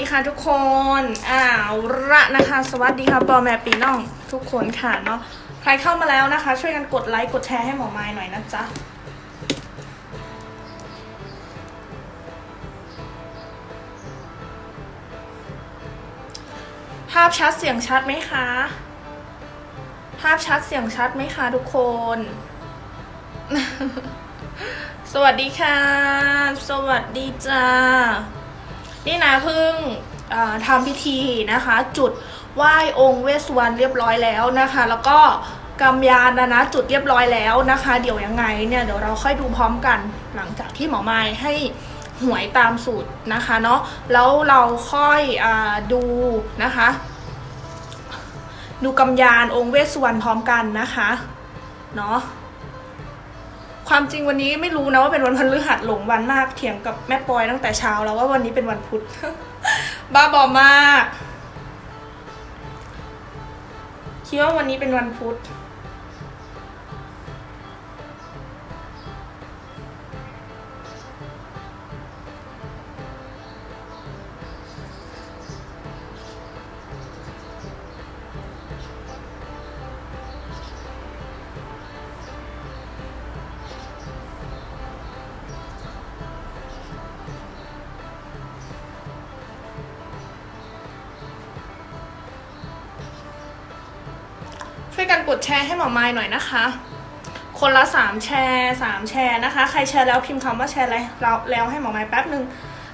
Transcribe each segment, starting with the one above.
ดีค่ะทุกคนอ้าวละนะคะ สวัสดีค่ะปอแม่ปีน้องทุกคนค่ะเนาะใครเข้ามาแล้วนะคะ ช่วยกันกดไลค์กดแชร์ให้หมอไม้หน่อยนะจ๊ะภาพชัดเสียงชัดไหมคะ ภาพชัดเสียงชัดไหมคะทุกคน สวัสดีค่ะ สวัสดีจ้า นี่นะเพิ่งทำพิธีนะคะ จุดไหว้องค์เวสสุวรรณเรียบร้อยแล้วนะคะ แล้วก็กำยานนะจุดเรียบร้อยแล้วนะคะ เดี๋ยวยังไงเนี่ยเดี๋ยวเราค่อยดูพร้อมกันหลังจากที่หมอไม้ให้หวยตามสูตรนะคะเนาะแล้วเราค่อยอดูนะคะ ดูกำยานองค์เวสสุวรรณพร้อมกันนะคะเนาะ ความจริงวันนี้ไม่รู้นะว่าเป็นวันพฤหัสหลงวันมากเถียงกับแม่ปอยตั้งแต่เช้าแล้วว่าวันนี้เป็นวันพุธ บ้าบอมาก คิดว่าวันนี้เป็นวันพุธ ช่วยกันกดแชร์ให้หมอไม้หน่อยนะคะ คนละสามแชร์สามแชร์นะคะ ใครแชร์แล้วพิมพ์คำว่าแชร์อะไรแล้วแล้วให้หมอไม้แป๊บหนึ่ง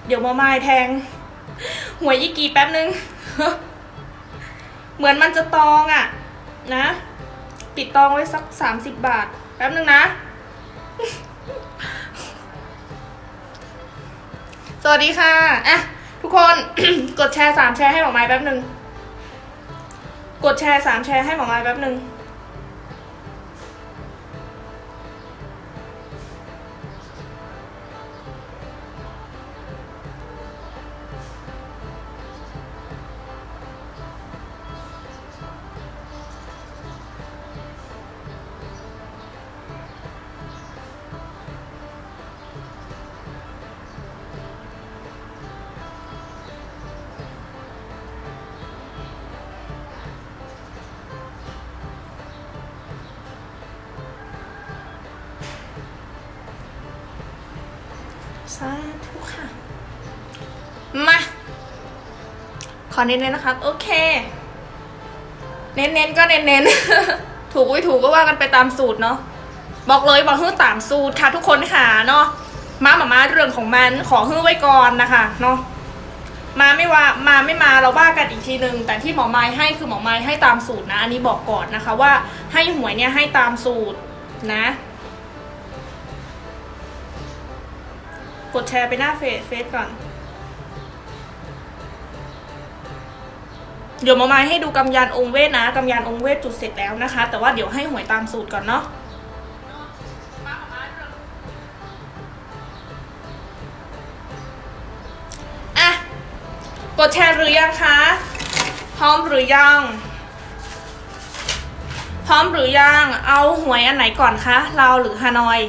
เดี๋ยวหมอไม้แทงหวยยี่กีแป๊บหนึ่งเหมือนมันจะตองอะ่ะ นะ ปิดตองไว้สักสามสิบบาท แป๊บหนึ่งนะ สวัสดีค่ะ อะ ทุกคน กดแชร์สามแชร์ให้หมอไม้แป๊บหนึ่ง กดแชร์สามแชร์ให้หมอไม้แป๊บหนึ่ง สาธุค่ะ มา ขอเน้นๆนะคะโอเค เน้นๆก็เน้นๆ ถูกไว้ถูกก็ว่ากันไปตามสูตรเนาะ บอกเลยบอกฮื้อตามสูตรค่ะ ทุกคนค่ะเนาะ มาหมามาเรื่องของมัน ขอฮื้อไว้ก่อนนะคะเนาะมาไม่ว่ามาไม่มาเราว่ากันอีกทีนึง แต่ที่หมอไม้ให้คือหมอไม้ให้ตามสูตรนะ อันนี้บอกก่อนนะคะว่าให้หวยเนี่ยให้ตามสูตรนะ ดแชร์ไปหน้าเฟซเฟซก่อน เดี๋ยวมาไม้ให้ดูกำยานองค์เวทนะกำยานองค์เวทจุดเสร็จแล้วนะคะ แต่ว่าเดี๋ยวให้หวยตามสูตรก่อนเนาะอะกดแชร์หรือยังคะพร้อมหรือยัง พร้อมหรือยัง เอาหวยอันไหนก่อนคะลาวหรือฮานอย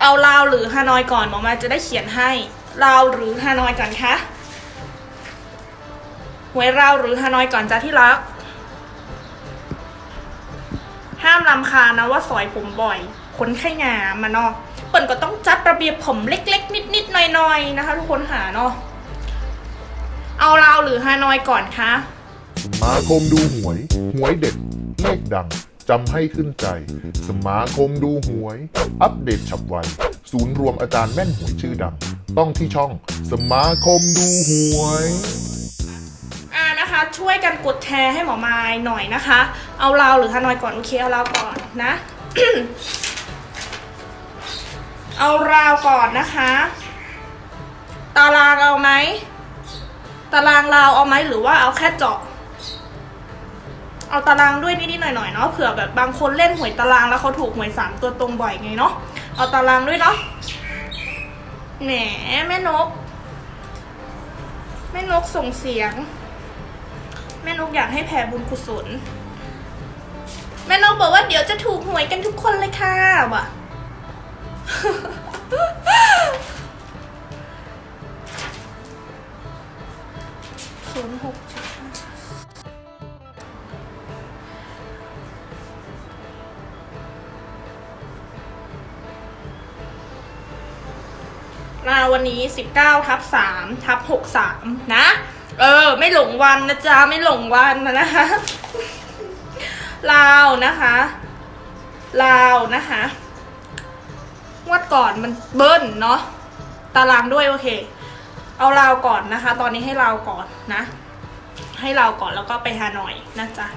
เอาลาวหรือฮานอยก่อนหมอมาจะได้เขียนให้ลาวหรือฮานอยก่อนคะหวยลาวหรือฮานอยก่อนจ้าที่รัก ห้ามลำคาญนะว่าสอยผมบ่อยขนไข่งามมาเนาะเปิ่นก็ต้องจัดระเบียบผมเล็ก ๆ นิดๆหน่อยๆนะคะ ทุกคนหาเนาะเอาลาวหรือฮานอยก่อนคะสมาคมดูหวย หวยเด็ดเลขดัง จำให้ขึ้นใจ สมาคมดูหวย อัปเดตฉับไว ศูนย์รวมอาจารย์แม่นหวยชื่อดัง ต้องที่ช่องสมาคมดูหวยอ่านะคะ ช่วยกันกดแชร์ให้หมอไม้หน่อยนะคะ เอาลาหรือฮานอยก่อน โอเค เอาลาก่อนนะ เอาเราก่อนนะคะ ตารางเอาไหม ตารางเราเอาไหมหรือว่าเอาแค่เจาะ เอาตารางด้วยนิดๆหน่อยๆเนาะเผื่อแบบบางคนเล่นหวยตารางแล้วเขาถูกหวยสามตัวตรงบ่อยไงเนาะเอาตารางด้วยเนาะแหมแม่นก แม่นกส่งเสียง แม่นกอยากให้แผ่บุญกุศล แม่นกบอกว่าเดี๋ยวจะถูกหวยกันทุกคนเลยค่ะว่ะศูนย์หก มาวันนี้ 19ทับ3ทับ63 นะ เออ ไม่หลงวันนะจ๊ะ ไม่หลงวันนะนะคะลาวนะคะลาวนะคะงวดก่อนมันเบิ้ลเนาะตารางด้วยโอเค เอาลาวก่อนนะคะ ตอนนี้ให้ลาวก่อนนะ ให้ลาวก่อนแล้วก็ไปฮานอยนะจ๊ะ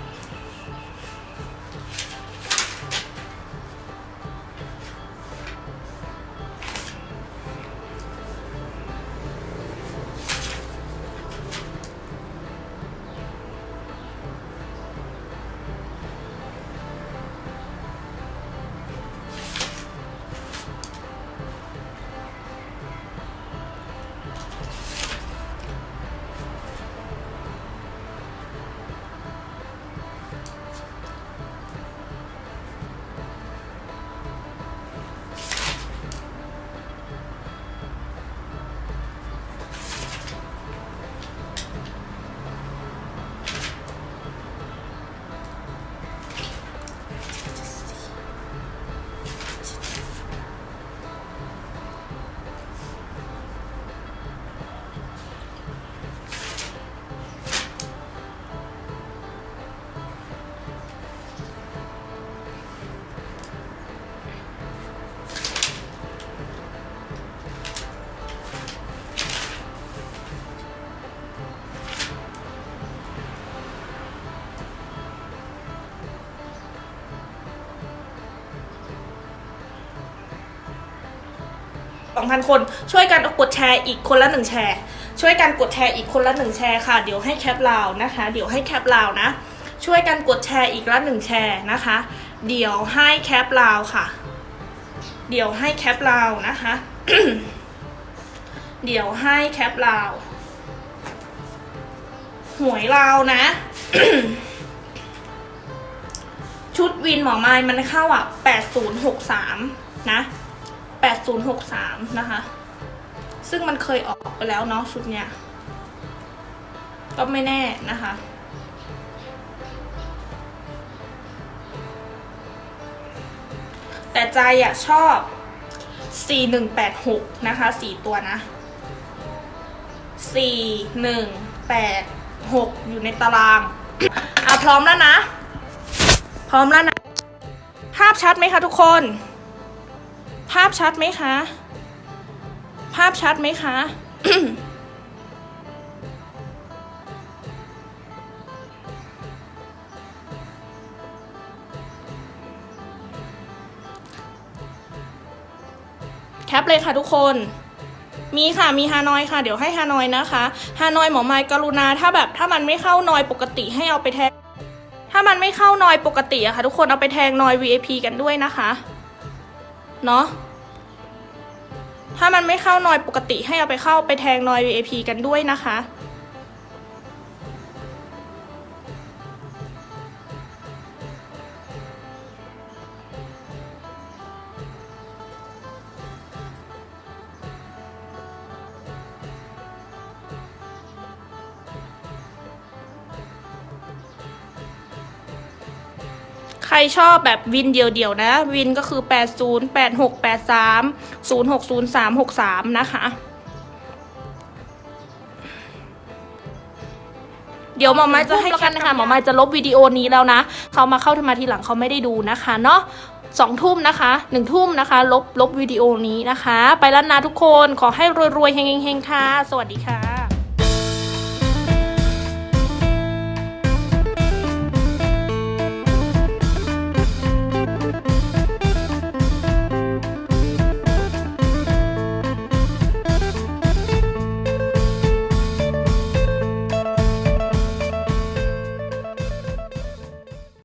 2,000 คน ช่วยกันกดแชร์อีกคนละหนึ่งแชร์ ช่วยกันกดแชร์อีกคนละหนึ่งแชร์ค่ะ เดี๋ยวให้แคปลาวนะคะ เดี๋ยวให้แคปลาวนะ ช่วยกันกดแชร์อีกละหนึ่งแชร์นะคะ เดี๋ยวให้แคปลาวค่ะ เดี๋ยวให้แคปลาวนะคะ เดี๋ยวให้แคปลาวหวยลาวนะ ชุดวินหมอไม้มันเข้าอะ 8063 นะ 8063 นะคะ ซึ่งมันเคยออกไปแล้วเนาะชุดเนี้ย ก็ไม่แน่นะคะ แต่ใจอะชอบ 4186 นะคะ 4 ตัวนะ 4186 อยู่ในตาราง อะ พร้อมแล้วนะ พร้อมแล้วนะ ภาพชัดไหมคะทุกคน ภาพชัดไหมคะ ภาพชัดไหมคะ แคปเลยค่ะทุกคนมีค่ะ มีฮานอยค่ะ เดี๋ยวให้ฮานอยนะคะ ฮานอยหมอไมค์กรุณา ถ้าแบบถ้ามันไม่เข้านอยปกติให้เอาไปแทงถ้ามันไม่เข้านอยปกติอะค่ะ ทุกคนเอาไปแทงนอย VIP กันด้วยนะคะ เนาะถ้ามันไม่เข้านอยปกติให้เอาไปเข้าไปแทงนอย VAP กันด้วยนะคะ ชอบแบบวินเดียวๆนะ วินก็คือ 80 86 83 06 03 63 นะคะ เดี๋ยวหมอไม้จะให้กันนะคะหมอไม้จะลบวิดีโอนี้แล้วนะ เขามาเข้ามาทีหลังเขาไม่ได้ดูนะคะเนาะสองทุ่มนะคะหนึ่งทุ่มนะคะ ลบลบวิดีโอนี้นะคะ ไปแล้วนะทุกคนขอให้รวยๆเฮงๆค่ะ สวัสดีค่ะ